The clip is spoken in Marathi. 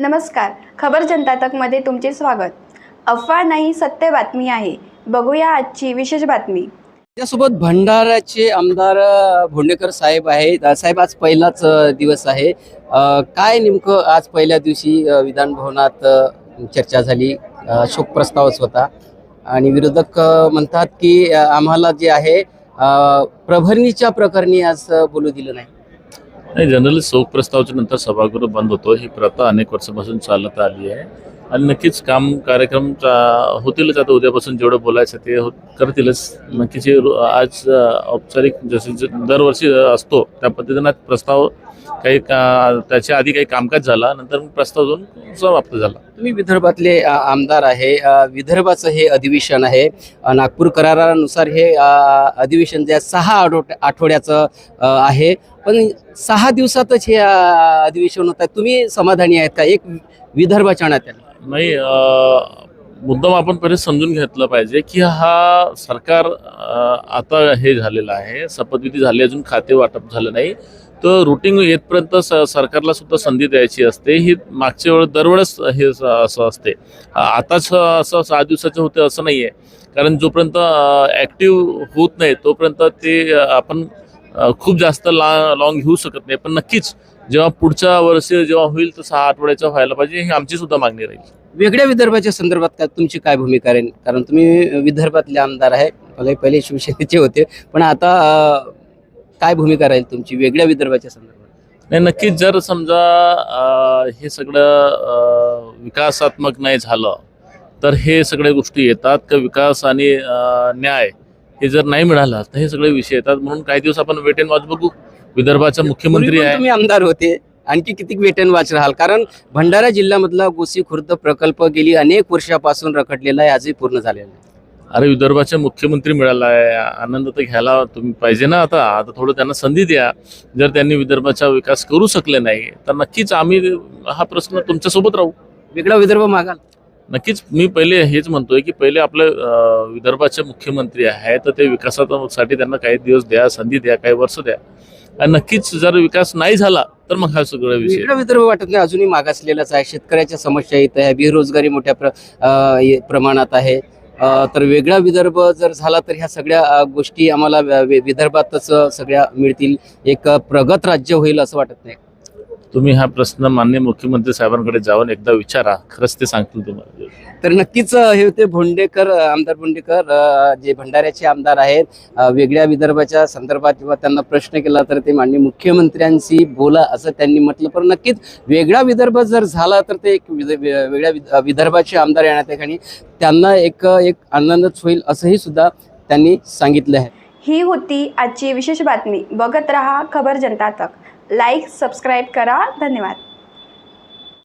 नमस्कार. खबर जनता तकमध्ये तुमचे स्वागत. अफवा नाही सत्य बातमी आहे. बघूया आजची विशेष बातमी. त्यासोबत भंडाऱ्याचे आमदार भोंडेकर साहेब आहेत. साहेब आज पहिलाच दिवस आहे. अ, काय नेमकं आज पहिल्या दिवशी अ, विधान भवनात अ, चर्चा झाली? अ, शोक प्रस्तावच होता. आणि विरोधक अ, म्हणतात की अ, आम्हाला जे आहे अ, प्रभरणीच्या प्रकरणी आज अ, बोलू दिलं नाही. नाही जनरली शोक प्रस्तावाच्या नंतर सभागृह बंद होतो. ही प्रथा अनेक वर्षापासून चालत आली आहे. आणि नक्कीच काम कार्यक्रम चा- होतीलच. आता उद्यापासून जेवढं बोलायचं ते हो- करतीलच. नक्कीच आज औपचारिक जसे जे दरवर्षी असतो त्या पद्धतीनं प्रस्ताव काही त्याच्या आधी काही कामकाज झाला नंतर प्रस्ताव जाऊन समाप्त झाला. तुम्ही विदर्भातले आमदार आहे विदर्भाचं हे अधिवेशन आहे नागपूर करारानुसार हे अधिवेशन जे सहा आठवड आठवड्याचं आहे. पण सहा दिवसातच हे अधिवेशन होत आहे. तुम्ही समाधानी आहेत का? एक विदर्भाच्या नात्याने. नाही मुद्दाम आपण पहिले समजून घेतलं पाहिजे की हा सरकार आता हे झालेलं आहे. शपथविधी झाली अजून खाते वाटप झालं नाही. तर रुटीन येतपर्यंत स सरकारला सुद्धा संधी द्यायची असते. ही मागच्या वेळ दरवेळेस हे असं असते. आताच असं सहा दिवसाचं होते असं नाही आहे कारण जोपर्यंत ॲक्टिव्ह होत नाही तोपर्यंत ते आपण खूप जास्त ला लॉंग घेऊ शकत नाही. पण नक्कीच जेव्हा पुढच्या वर्षी जेव्हा होईल तर सहा आठवड्याचं व्हायला पाहिजे ही आमची सुद्धा मागणी राहील. वेगळ्या विदर्भाच्या संदर्भात काय तुमची काय भूमिका राहील? कारण तुम्ही विदर्भातले आमदार आहे. पहिले शिवसेनेचे होते. पण आता काय भूमिका राहील तुमची वेगळ्या विदर्भाच्या संदर्भात? नाही नक्कीच जर समजा अ, हे सगळं अ, विकासात्मक नाही झालं तर हे सगळ्या गोष्टी येतात का विकास आणि अ, न्याय हे जर नाही मिळालं तर हे सगळे विषय येतात. म्हणून काही दिवस आपण वेट अँड वॉच बघू. विदर्भाचा मुख्यमंत्री पूर्वी पण आहे. तुम्ही आमदार होते. आणखी किती वेटन वाच राहाल? कारण भंडारा जिल्ह्यामधला गोसी खुर्द प्रकल्प गेली अनेक वर्षापासून रखडलेला आहे आजही पूर्ण झालेला नाही अरे विदर्भाचे मुख्यमंत्री मिळाला आहे. आनंद तर घ्यायला तुम्ही पाहिजे ना आता. आता थोडं त्यांना संधी द्या. जर त्यांनी विदर्भाचा विकास करू शकले नाही तर नक्कीच आम्ही हा प्रश्न तुमच्यासोबत राहू. वेगळा विदर्भ मागाल. नक्कीच मी पहिले हेच म्हणतोय की पहिले आपले विदर्भाचे मुख्यमंत्री आहेत तर ते विकासासाठी त्यांना काही दिवस द्या संधी द्या काही वर्ष द्या. आणि नक्कीच जर विकास नाही झाला तर मग हा सगळा विषय. वेगळा विदर्भ वाटत नाही. अजूनही मागासलेलाच आहे. शेतकऱ्याच्या समस्या येत आहे. बेरोजगारी मोठ्या प्र प्रमाणात आहे. तर वेगळा विदर्भ जर झाला तर ह्या सगळ्या गोष्टी आम्हाला विदर्भातच सगळ्या मिळतील. एक प्रगत राज्य होईल असं वाटत नाही. तुम्ही हा प्रश्न माननीय मुख्यमंत्री साहेबांकडे जाऊन एकदा विचारा. खरंच ते सांगतील तुम्हाला. तर नक्कीच हे होते भोंडेकर आमदार भोंडेकर जे भंडाऱ्याचे आमदार आहेत. वेगळ्या विदर्भाच्या संदर्भात जेव्हा त्यांना प्रश्न केला तर ते माननीय मुख्यमंत्र्यांशी बोला असं त्यांनी म्हटलं. पण नक्कीच वेगळा विदर्भ जर झाला तर ते एक वेगळ्या विदर्भाचे आमदार येण्यात ठिकाणी त्यांना एक एक आनंदच होईल असंही सुद्धा त्यांनी सांगितलं आहे. ही होती आजची विशेष बातमी. बघत रहा खबर जनता तक. लाईक सबस्क्राईब करा. धन्यवाद.